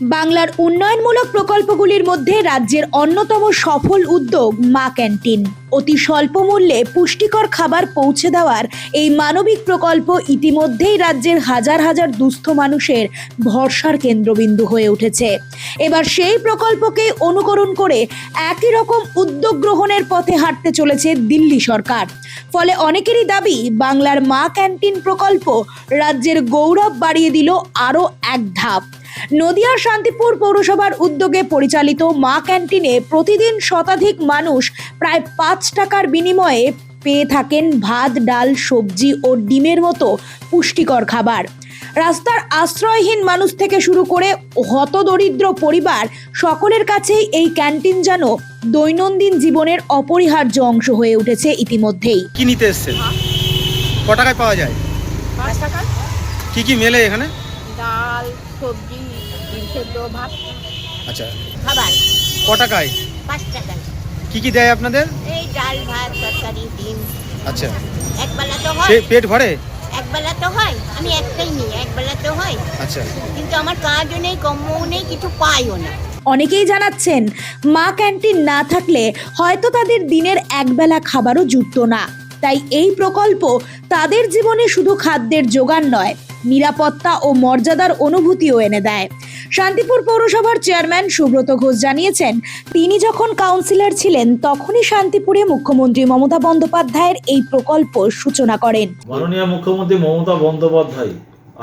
বাংলার উন্নয়নমূলক প্রকল্পগুলির মধ্যে রাজ্যের অন্যতম সফল উদ্যোগ মা ক্যান্টিন। অতি স্বল্প মূল্যে পুষ্টিকর খাবার পৌঁছে দেওয়ার এই মানবিক প্রকল্প ইতিমধ্যেই রাজ্যের হাজার হাজার দুস্থ মানুষের ভরসার কেন্দ্রবিন্দু হয়ে উঠেছে। এবার সেই প্রকল্পকে অনুকরণ করে একই রকম উদ্যোগ গ্রহণের পথে হাঁটতে চলেছে দিল্লি সরকার। ফলে অনেকেরই দাবি, বাংলার মা ক্যান্টিন প্রকল্প রাজ্যের গৌরব বাড়িয়ে দিল আরও এক ধাপ। নদিয়ার শান্তিপুর পৌরসভার উদ্যোগে পরিচালিত মা ক্যান্টিনে প্রতিদিন শতাধিক মানুষ প্রায় পাঁচ টাকার বিনিময়ে পেয়ে থাকেন ভাত ডাল সবজি ও ডিমের মতো পুষ্টিকর খাবার। রাস্তার আশ্রয়হীন মানুষ থেকে শুরু করে হতদরিদ্র পরিবার সকলের কাছেই এই ক্যান্টিন যেন দৈনন্দিন জীবনের অপরিহার্য অংশ হয়ে উঠেছে ইতিমধ্যেই। কি নিতে এসছেন? ক টাকায় পাওয়া যায়? কি কি মেলে এখানে? সবজি ডিম সেদ্ধ ভাত। আচ্ছা। খাবার। ক টাকায় পাঁচ টাকায় কি কি দেয় আপনাদের? এই ডাল ভাত তরকারি ডিম। আচ্ছা। একবেলা তো হয়। পেট ভরে? একবেলা তো হয়। আমি একটাই নিই একবেলা তো হয়। আচ্ছা। কিন্তু আমার কাজও নেই কম্মও নেই কিছু পাইও না। অনেকেই জানাচ্ছেন মা ক্যান্টিন না থাকলে হয়তো তাদের দিনের একবেলা খাবারও জুটতো না। তাই এই প্রকল্প তাদের জীবনে শুধু খাদ্যের যোগান নয়, নিরাপত্তা ও মর্যাদার অনুভূতিও এনে দেয়। শান্তিপুর পৌরসভার চেয়ারম্যান সুব্রত ঘোষ জানিয়েছেন, তিনি যখন কাউন্সিলর ছিলেন, তখনই শান্তিপুরে মুখ্যমন্ত্রী মমতা বন্দ্যোপাধ্যায়ের এই প্রকল্প সূচনা করেন। মাননীয় মুখ্যমন্ত্রী মমতা বন্দ্যোপাধ্যায়,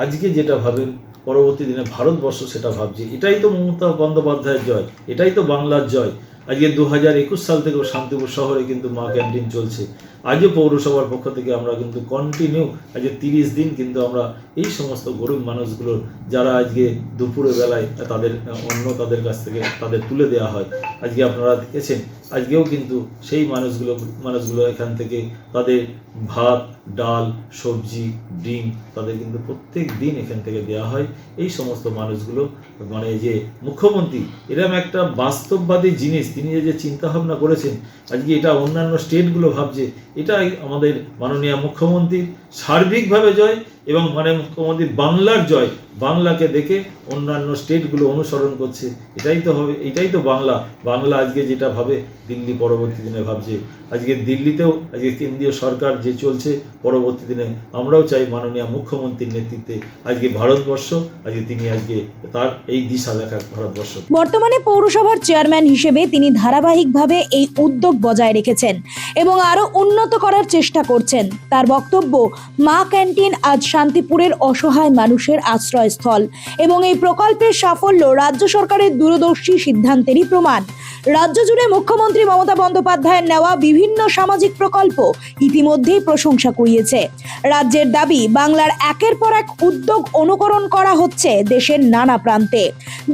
আজকে যেটা ভাবেন, পরবর্তী দিনে ভারতবর্ষ সেটা ভাবছে, এটাই তো মমতা বন্দ্যোপাধ্যায়ের জয়, এটাই তো বাংলার জয়। আজকে দু হাজার একুশ সাল থেকেও শান্তিপুর শহরে কিন্তু মা ক্যান্টিন চলছে। আজও পৌরসভার পক্ষ থেকে আমরা কিন্তু কন্টিনিউ আজকে তিরিশ দিন কিন্তু আমরা এই সমস্ত গরিব মানুষগুলোর যারা আজকে দুপুরের বেলায় তাদের অন্য তাদের কাছ থেকে তাদের তুলে দেওয়া হয়। আজকে আপনারা দেখেছেন, আজকেও কিন্তু সেই মানুষগুলো মানুষগুলো এখান থেকে তাদের ভাত, ডাল, সবজি, ডিম তাদের কিন্তু প্রত্যেক দিন এখান থেকে দেওয়া হয়। এই সমস্ত মানুষগুলো মানে যে মুখ্যমন্ত্রী এরকম একটা বাস্তববাদী জিনিস তিনি যে চিন্তা ভাবনা করেছেন, আজকে এটা অন্যান্য স্টেটগুলো ভাবছে, এটাই আমাদের মাননীয় মুখ্যমন্ত্রীর সার্বিকভাবে জয় এবং মানে মুখ্যমন্ত্রী বাংলার জয়, বাংলাকে দেখে অন্যান্য স্টেটগুলো অনুসরণ করছে। এটাই তো হবে, এটাই তো বাংলা। বাংলা আজকে যেটা ভাবে, দিল্লি পরবর্তী দিনে ভাবছে। আজকে দিল্লিতেও, আজকে কেন্দ্রীয় সরকার যে চলছে পরবর্তী দিনে, আমরাও চাই মাননীয় মুখ্যমন্ত্রীর নেতৃত্বে আজকে ভারতবর্ষ, আজকে তিনি আজকে তার এই দিশা দেখা ভারতবর্ষ। বর্তমানে পৌরসভার চেয়ারম্যান হিসেবে তিনি ধারাবাহিকভাবে এই উদ্যোগ বজায় রেখেছেন এবং আরও উন্নত করার চেষ্টা করছেন। তার বক্তব্য, মা ক্যান্টিন আজ শান্তিপুরের অসহায় মানুষের আশ্রয়স্থল এবং এই প্রকল্পের সাফল্য রাজ্য সরকারের দূরদর্শী সিদ্ধান্তেরই প্রমাণ। রাজ্য জুড়ে মুখ্যমন্ত্রী মমতা বন্দ্যোপাধ্যায়ের নেওয়া বিভিন্ন সামাজিক প্রকল্প ইতিমধ্যেই প্রশংসা কুড়িয়েছে। রাজ্যের দাবি, বাংলার একের পর এক উদ্যোগ অনুকরণ করা হচ্ছে দেশের নানা প্রান্তে।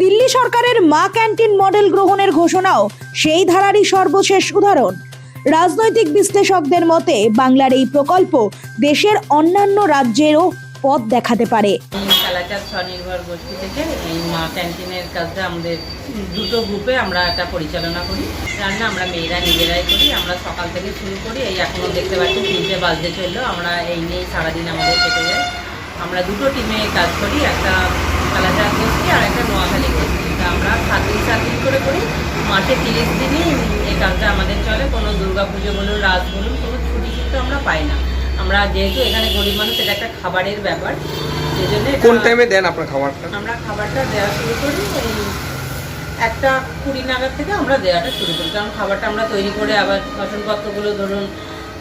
দিল্লি সরকারের মা ক্যান্টিন মডেল গ্রহণের ঘোষণাও সেই ধারারই সর্বশেষ উদাহরণ। রাজনৈতিক বিশ্লেষকদের মতে, বাংলার এই প্রকল্প দেশের অন্যান্য রাজ্যেরও পথ দেখাতে পারে। এই কালাচার স্বনির্ভর গোষ্ঠী থেকে এই ক্যান্টিনের কাজটা আমাদের দুটো গ্রুপে আমরা এটা পরিচালনা করি। রান্না আমরা মেয়েরা নিজেরাই করি, আমরা সকাল থেকে শুরু করি, এই এখনও দেখতে পাচ্ছি তিনটে বাজতে চলল, আমরা এই নিয়েই সারাদিন আমাদের কেটে যায়। আমরা দুটো টিমে কাজ করি, একটা কালাচার গোষ্ঠী আর একটা নোয়াখালী গোষ্ঠী। আমরা সাত দিন সাত দিন করে করি। মাসে তিরিশ দিনই এই কাজটা আমাদের চলে। কোনো দুর্গা পুজো বলুন রাত বলুন কোনো ছুটি কিন্তু আমরা পাই না। আমরা যেহেতু এখানে গরিব মানুষ এটা একটা খাবারের ব্যাপার। সেই জন্য কোন টাইমে দেন আপনার খাবারটা? আমরা খাবারটা দেওয়া শুরু করি একটা কুড়ি নাগাদ থেকে আমরা দেওয়াটা শুরু করি। কারণ খাবারটা আমরা তৈরি করে আবার বাসনপত্রগুলো ধরুন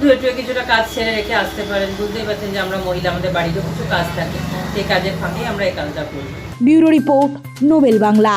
ধুয়ে টুয়ে কিছুটা কাজ ছেড়ে রেখে আসতে পারেন। বুঝতেই পারছেন যে আমরা মহিলা, আমাদের বাড়িতেও কিছু কাজ থাকে। সেই কাজের ফাঁকেই আমরা এই কাজটা করি। Bureau report, Nobel Bangla.